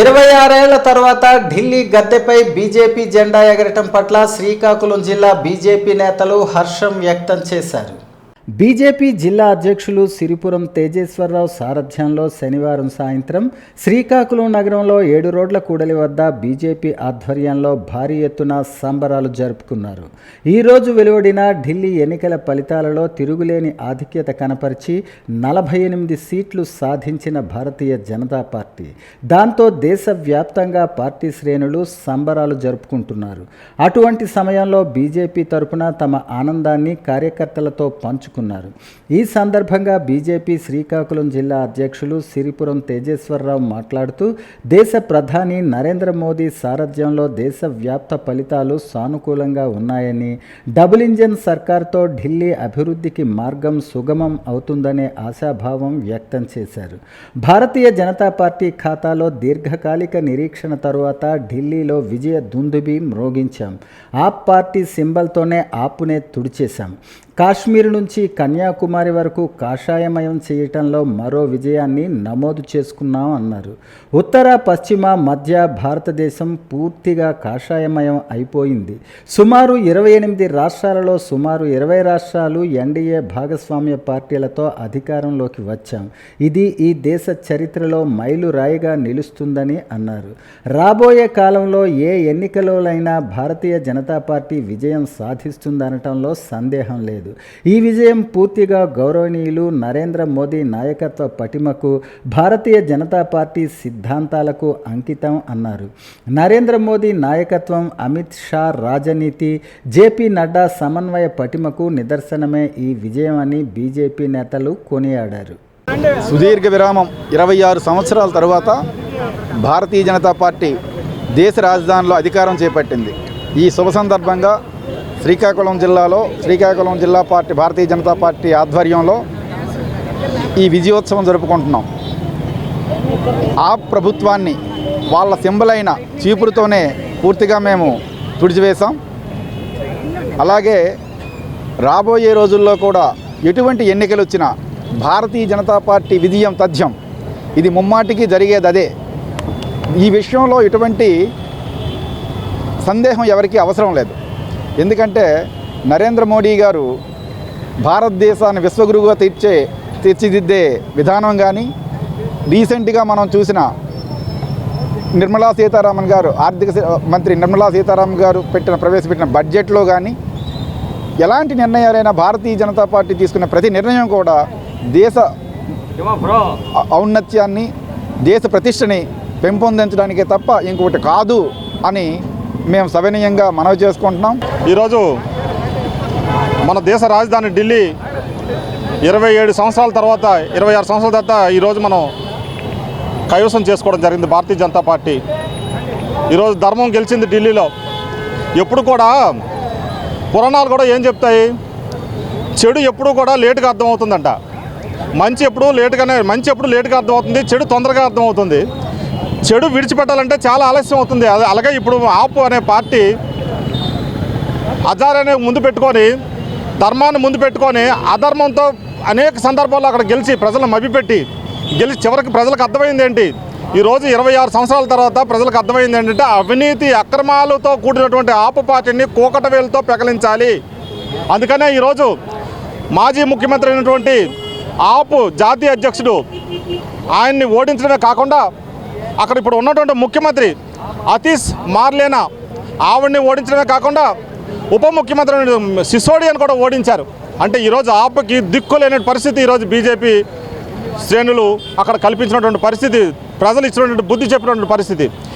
ఇరవై ఆరేళ్ళ తర్వాత ఢిల్లీ గద్దెపై బీజేపీ జెండా ఎగరటం పట్ల శ్రీకాకుళం జిల్లా బీజేపీ నేతలు హర్షం వ్యక్తం చేశారు. బీజేపీ జిల్లా అధ్యక్షులు సిరిపురం తేజేశ్వరరావు సారథ్యంలో శనివారం సాయంత్రం శ్రీకాకుళం నగరంలో ఏడు రోడ్ల కూడలి వద్ద బీజేపీ ఆధ్వర్యంలో భారీ ఎత్తున సంబరాలు జరుపుకున్నారు. ఈరోజు వెలువడిన ఢిల్లీ ఎన్నికల ఫలితాలలో తిరుగులేని ఆధిక్యత కనపరిచి నలభై ఎనిమిది సీట్లు సాధించిన భారతీయ జనతా పార్టీ. దాంతో దేశవ్యాప్తంగా పార్టీ శ్రేణులు సంబరాలు జరుపుకుంటున్నారు. అటువంటి సమయంలో బీజేపీ తరపున తమ ఆనందాన్ని కార్యకర్తలతో పంచుకున్నారు. ఈ సందర్భంగా బీజేపీ శ్రీకాకుళం జిల్లా అధ్యక్షులు సిరిపురం తేజేశ్వరరావు మాట్లాడుతూ దేశ ప్రధాని నరేంద్ర మోదీ సారథ్యంలో దేశవ్యాప్త ఫలితాలు సానుకూలంగా ఉన్నాయని డబుల్ ఇంజన్ సర్కార్తో ఢిల్లీ అభివృద్ధికి మార్గం సుగమం అవుతుందనే ఆశాభావం వ్యక్తం చేశారు. భారతీయ జనతా పార్టీ ఖాతాలో దీర్ఘకాలిక నిరీక్షణ తరువాత ఢిల్లీలో విజయ దుందుబి మ్రోగించాం. ఆప్ పార్టీ సింబల్తోనే ఆపునే తుడిచేశాం. కాశ్మీర్ నుంచి కన్యాకుమారి వరకు కాషాయమయం చేయటంలో మరో విజయాన్ని నమోదు చేసుకున్నాం అన్నారు. ఉత్తర పశ్చిమ మధ్య భారతదేశం పూర్తిగా కాషాయమయం అయిపోయింది. సుమారు ఇరవై ఎనిమిది రాష్ట్రాలలో సుమారు ఇరవై రాష్ట్రాలు ఎన్డీఏ భాగస్వామ్య పార్టీలతో అధికారంలోకి వచ్చాం. ఇది ఈ దేశ చరిత్రలో మైలురాయిగా నిలుస్తుందని అన్నారు. రాబోయే కాలంలో ఏ ఎన్నికలోనైనా భారతీయ జనతా పార్టీ విజయం సాధిస్తుందనటంలో సందేహం లేదు. ఈ విజయం పూర్తిగా గౌరవనీయులు నరేంద్ర మోదీ నాయకత్వ పటిమకు భారతీయ జనతా పార్టీ సిద్ధాంతాలకు అంకితం అన్నారు. నరేంద్ర మోదీ నాయకత్వం అమిత్ షా రాజనీతి జేపీ నడ్డా సమన్వయ పటిమకు నిదర్శనమే ఈ విజయం అని బీజేపీ నేతలు కొనియాడారు. సుదీర్ఘ విరామం ఇరవై ఆరు సంవత్సరాల తరువాత భారతీయ జనతా పార్టీ దేశ రాజధానిలో అధికారం చేపట్టింది. ఈ శుభ సందర్భంగా శ్రీకాకుళం జిల్లాలో శ్రీకాకుళం జిల్లా పార్టీ భారతీయ జనతా పార్టీ ఆధ్వర్యంలో ఈ విజయోత్సవం జరుపుకుంటున్నాం. ఆ ప్రభుత్వాన్ని వాళ్ళ సింబల్ అయిన చీపురుతోనే పూర్తిగా మేము తుడిచివేశాం. అలాగే రాబోయే రోజుల్లో కూడా ఎటువంటి ఎన్నికలు వచ్చినా భారతీయ జనతా పార్టీ విజయం తథ్యం. ఇది ముమ్మాటికి జరిగేది అదే. ఈ విషయంలో ఎటువంటి సందేహం ఎవరికీ అవసరం లేదు. ఎందుకంటే నరేంద్ర మోడీ గారు భారతదేశాన్ని విశ్వగురువుగా తీర్చే తీర్చిదిద్దే విధానం కానీ రీసెంట్గా మనం చూసిన నిర్మలా సీతారామన్ గారు ఆర్థిక మంత్రి నిర్మలా సీతారామన్ గారు పెట్టిన ప్రవేశపెట్టిన బడ్జెట్లో కానీ ఎలాంటి నిర్ణయాలైనా భారతీయ జనతా పార్టీ తీసుకున్న ప్రతి నిర్ణయం కూడా దేశ ఔన్నత్యాన్ని దేశ ప్రతిష్టని పెంపొందించడానికే తప్ప ఇంకొకటి కాదు అని మేము సవినీయంగా మనవి చేసుకుంటున్నాం. ఈరోజు మన దేశ రాజధాని ఢిల్లీ ఇరవై ఏడు సంవత్సరాల తర్వాత ఇరవై ఆరు సంవత్సరాల తర్వాత ఈరోజు మనం కైవసం చేసుకోవడం జరిగింది భారతీయ జనతా పార్టీ. ఈరోజు ధర్మం గెలిచింది ఢిల్లీలో. ఎప్పుడు కూడా పురాణాలు కూడా ఏం చెప్తాయి? చెడు ఎప్పుడు కూడా లేటుగా అర్థమవుతుందంట. మంచి ఎప్పుడు లేటుగానే మంచి ఎప్పుడు లేటుగా అర్థమవుతుంది చెడు తొందరగా అర్థమవుతుంది. చెడు విడిచిపెట్టాలంటే చాలా ఆలస్యం అవుతుంది. అలాగే ఇప్పుడు ఆపు అనే పార్టీ అజారనే ముందు పెట్టుకొని ధర్మాన్ని ముందు పెట్టుకొని అధర్మంతో అనేక సందర్భాల్లో అక్కడ గెలిచి ప్రజలను మభ్యపెట్టి గెలిచి చివరికి ప్రజలకు అర్థమైంది ఏంటి? ఈరోజు ఇరవై ఆరు సంవత్సరాల తర్వాత ప్రజలకు అర్థమైంది ఏంటంటే అవినీతి అక్రమాలతో కూడినటువంటి ఆపు పార్టీని కూకటవేలతో పెకలించాలి. అందుకనే ఈరోజు మాజీ ముఖ్యమంత్రి అయినటువంటి ఆపు జాతీయ అధ్యక్షుడు ఆయన్ని ఓడించడమే కాకుండా అక్కడ ఇప్పుడు ఉన్నటువంటి ముఖ్యమంత్రి అతీష్ మార్లేనా ఆవిడ్ని ఓడించడమే కాకుండా ఉప ముఖ్యమంత్రి సిసోడియాని కూడా ఓడించారు. అంటే ఈరోజు ఆపకి దిక్కులేని పరిస్థితి ఈరోజు బీజేపీ శ్రేణులు అక్కడ కల్పించినటువంటి పరిస్థితి ప్రజలు ఇచ్చినటువంటి బుద్ధి చెప్పినటువంటి పరిస్థితి.